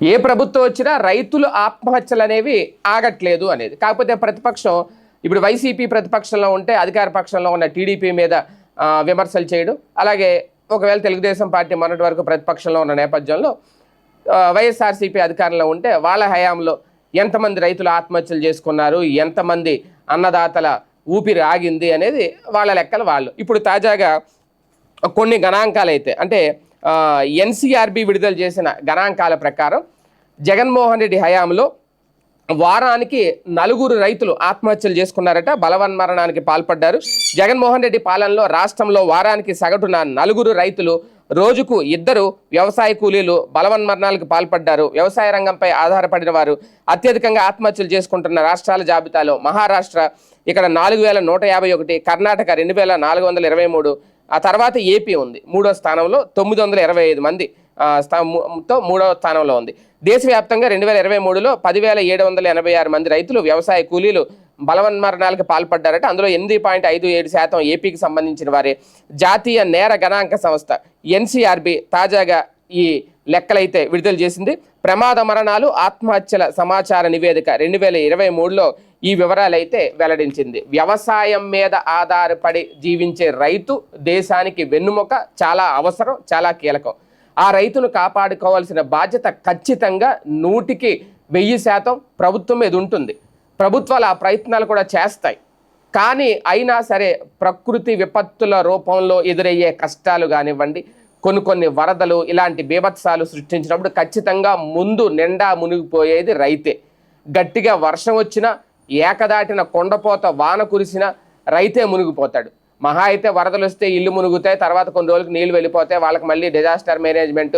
ఏ ప్రభుత్వం వచ్చినా రైతులు ఆత్మహత్యలు అనేవి ఆగట్లేదు అనేది. కాకపోతే ప్రతిపక్షం ఇప్పుడు వైసీపీ ప్రతిపక్షంలో ఉంటే అధికార పక్షంలో ఉన్న టీడీపీ మీద విమర్శలు చేయడం. అలాగే ఒకవేళ తెలుగుదేశం పార్టీ మొన్నటి వరకు ప్రతిపక్షంలో ఉన్న నేపథ్యంలో వైఎస్ఆర్సీపీ అధికారంలో ఉంటే వాళ్ళ హయాంలో ఎంతమంది రైతులు ఆత్మహత్యలు చేసుకున్నారు ఎంతమంది అన్నదాతల ఊపిరి ఆగింది అనేది వాళ్ళ లెక్కలు వాళ్ళు. ఇప్పుడు తాజాగా కొన్ని గణాంకాలు అయితే అంటే ఎన్సీఆర్బి విడుదల చేసిన గణాంకాల ప్రకారం జగన్మోహన్ రెడ్డి హయాంలో వారానికి నలుగురు రైతులు ఆత్మహత్యలు చేసుకున్నారట బలవన్మరణానికి పాల్పడ్డారు. జగన్మోహన్ రెడ్డి పాలనలో రాష్ట్రంలో వారానికి సగటున నలుగురు రైతులు రోజుకు ఇద్దరు వ్యవసాయ కూలీలు బలవన్మరణాలకు పాల్పడ్డారు. వ్యవసాయ రంగంపై ఆధారపడిన వారు అత్యధికంగా ఆత్మహత్యలు చేసుకుంటున్న రాష్ట్రాల జాబితాలో మహారాష్ట్ర ఇక్కడ నాలుగు వేల నూట యాభై ఒకటి కర్ణాటక రెండు వేల నాలుగు వందల ఇరవై మూడు ఆ తర్వాత ఏపీ ఉంది. మూడో స్థానంలో తొమ్మిది వందల ఇరవై ఐదు మంది స్థా- తో మూడో స్థానంలో ఉంది. దేశవ్యాప్తంగా రెండు వేల ఇరవై మూడులో పదివేల ఏడు వందల ఎనభై ఆరు మంది రైతులు వ్యవసాయ కూలీలు బలవన్మరణాలకు పాల్పడ్డారట. అందులో ఎనిమిది పాయింట్ ఐదు ఏడు శాతం ఏపీకి సంబంధించిన వారే. జాతీయ నేర గణాంక సంస్థ ఎన్సీఆర్బి తాజాగా ఈ లెక్కలైతే విడుదల చేసింది. ప్రమాద మరణాలు ఆత్మహత్యల సమాచార నివేదిక రెండు వేల ఇరవై మూడులో ఈ వివరాలైతే వెల్లడించింది. వ్యవసాయం మీద ఆధారపడి జీవించే రైతు దేశానికి వెన్నుముక చాలా అవసరం చాలా కీలకం. ఆ రైతును కాపాడుకోవాల్సిన బాధ్యత ఖచ్చితంగా నూటికి వెయ్యి శాతం ప్రభుత్వం మీద ఉంటుంది. ప్రభుత్వాలు ఆ ప్రయత్నాలు కూడా చేస్తాయి. కానీ అయినా సరే ప్రకృతి విపత్తుల రూపంలో ఎదురయ్యే కష్టాలు కానివ్వండి కొన్ని కొన్ని వరదలు ఇలాంటి బీభత్సాలు సృష్టించినప్పుడు ఖచ్చితంగా ముందు నిండా మునిగిపోయేది రైతే. గట్టిగా వర్షం వచ్చినా ఏకదాటిన కొండపోత వాన కురిసిన రైతే మునిగిపోతాడు. మహా అయితే వరదలు వస్తే ఇల్లు మునుగుతాయి తర్వాత కొన్ని రోజులకు నీళ్ళు వెళ్ళిపోతాయి వాళ్ళకి మళ్ళీ డిజాస్టర్ మేనేజ్మెంట్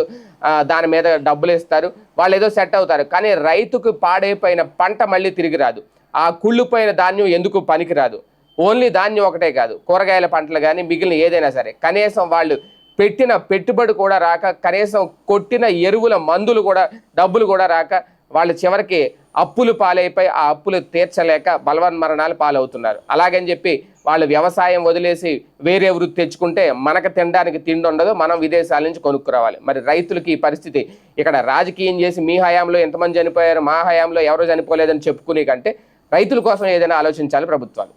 దాని మీద డబ్బులు ఇస్తారు. వాళ్ళు ఏదో సెట్ అవుతారు. కానీ రైతుకు పాడైపోయిన పంట మళ్ళీ తిరిగి రాదు. ఆ కుళ్ళిపోయిన ధాన్యం ఎందుకు పనికిరాదు? ఓన్లీ ధాన్యం ఒకటే కాదు. కూరగాయల పంటలు కానీ మిగిలిన ఏదైనా సరే. కనీసం వాళ్ళు పెట్టిన పెట్టుబడి కూడా రాక కనీసం కొట్టిన ఎరువుల మందులు కూడా డబ్బులు కూడా రాక వాళ్ళు చివరికి అప్పులు పాలైపోయి ఆ అప్పులు తీర్చలేక బలవన్మరణాలు పాలవుతున్నారు. అలాగని చెప్పి వాళ్ళు వ్యవసాయం వదిలేసి వేరే వృత్తి తెచ్చుకుంటే మనకు తినడానికి తిండి ఉండదు మనం విదేశాల నుంచి కొనుక్కురావాలి. మరి రైతులకి ఈ పరిస్థితి ఇక్కడ రాజకీయం చేసి మీ హయాంలో ఎంతమంది చనిపోయారు మా హయాంలో ఎవరు చనిపోలేదని చెప్పుకునే కంటే రైతుల కోసం ఏదైనా ఆలోచించాలి ప్రభుత్వాలు.